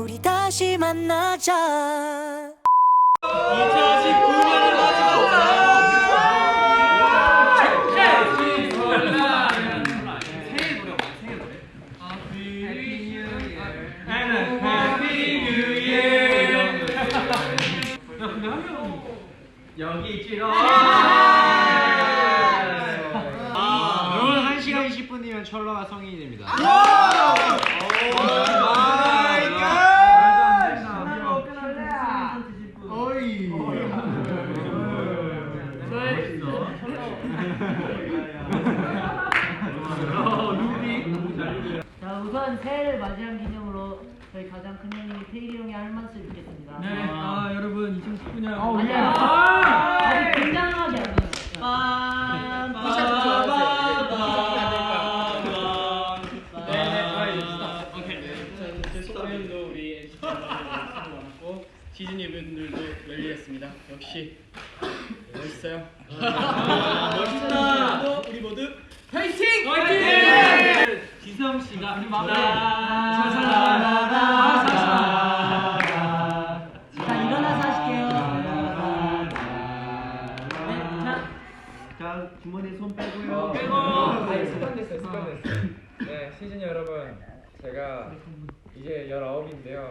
우리 다시 만나자 2019년을 여기 있지롱. 아, 1시간 20분이면 철러가 성인이 됩니다. 자 우선 새해를 맞이한 기념으로 저희 가장 큰 형님이 태일이 형이 할 말씀 있겠습니다. 네, 아 여러분 2019년 아니야. 아직 굉장하게 안 됐어요. 스토리도 우리 NCT 수고 많 시즈니 분들도 열리했습니다. 역시 멋있어요. 멋있다. 우리 모두 파이팅! 파이팅! 지성 씨가 자 일어나서 하실게요. 네, 자 자 주머니 손 빼고요. 아니 습관됐어요 습관됐어요 네 시즌 여러분 제가 이제 19인데요.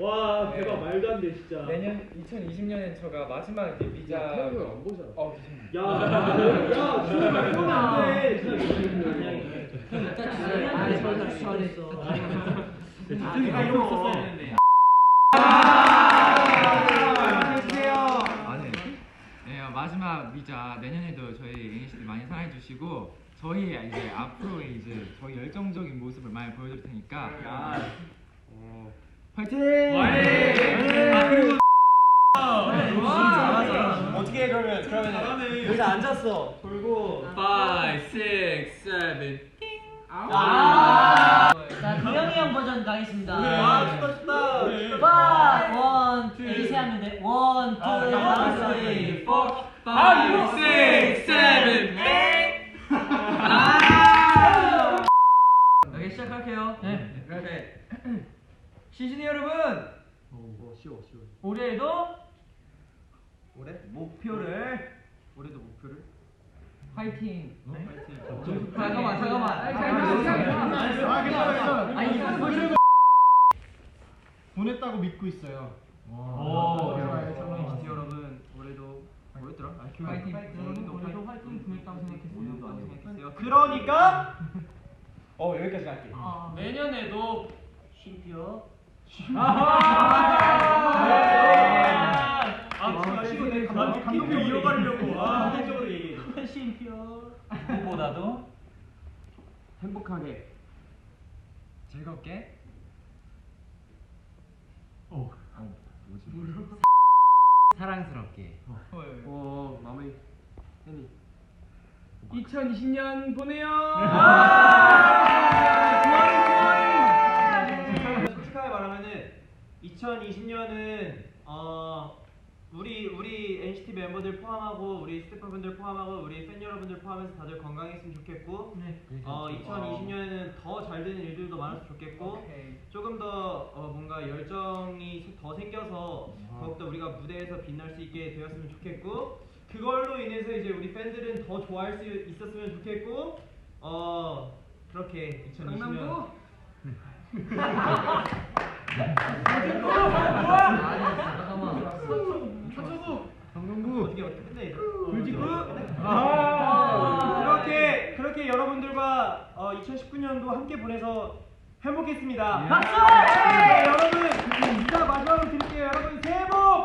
와 대박, 말도 안 돼 진짜. 내년 2020년엔 저가 마지막 데뷔작 안 보잖아. 어 야야야 그건 안 돼. 아니 저는 잘했어. 내가 이러고 있었어야. 아, 네. 네, 어, 마지막 미자. 내년에도 저희 NCT 많이 사랑해 주시고 저희 이제 앞으로 이제 저희 열정적인 모습을 많이 보여드릴 테니까. 어, 화이팅! 아 그리고 어떻게 해 그러면? 그러면 여기서 앉았어. 돌고. 5, 6, 7 아. 자 도영이 형 버전 가겠습니다. 아 좋다 파, 원, 에이세 하면 돼. 원, 투, 쓰리, 포. 5, 6, 7 오케이 시작할게요 네. 네 시즌이 여러분 오 쉬워 쉬워. 올해도 올해? 목표를 올해도 목표를? 화이팅. 잠깐만 잠깐만. 아니 이거 보냈다고 믿고 있어요. 오 NCT 여러분 올해도 뭐였더라? 아, 화이팅. 올해도 화이팅. 보냈다고 생각했어요. 그러니까? 어 여기까지 할게 아, 내년에도 쉼표. 아, 지금 내 감독님 이어가려고 아, 한쪽으로 얘기해. 쉼표. 무엇보다도 행복하게 즐겁게 사랑스럽게 오 마무리 혜니 2020년 보내요. 멤버들 포함하고 우리 스태프분들 포함하고 우리 팬 여러분들 포함해서 다들 건강했으면 좋겠고 네. 어 2020년에는 더 잘 되는 일들도 많았으면 좋겠고 조금 더 어, 뭔가 열정이 더 생겨서 더욱더 우리가 무대에서 빛날 수 있게 되었으면 좋겠고 그걸로 인해서 이제 우리 팬들은 더 좋아할 수 있었으면 좋겠고 어 그렇게 2020년. 강동구 그렇게 여러분들과 어, 2019년도 함께 보내서 행복했습니다. 예. 박수! 네, 여러분, 인사 마지막으로 드릴게요. 여러분, 새해 복!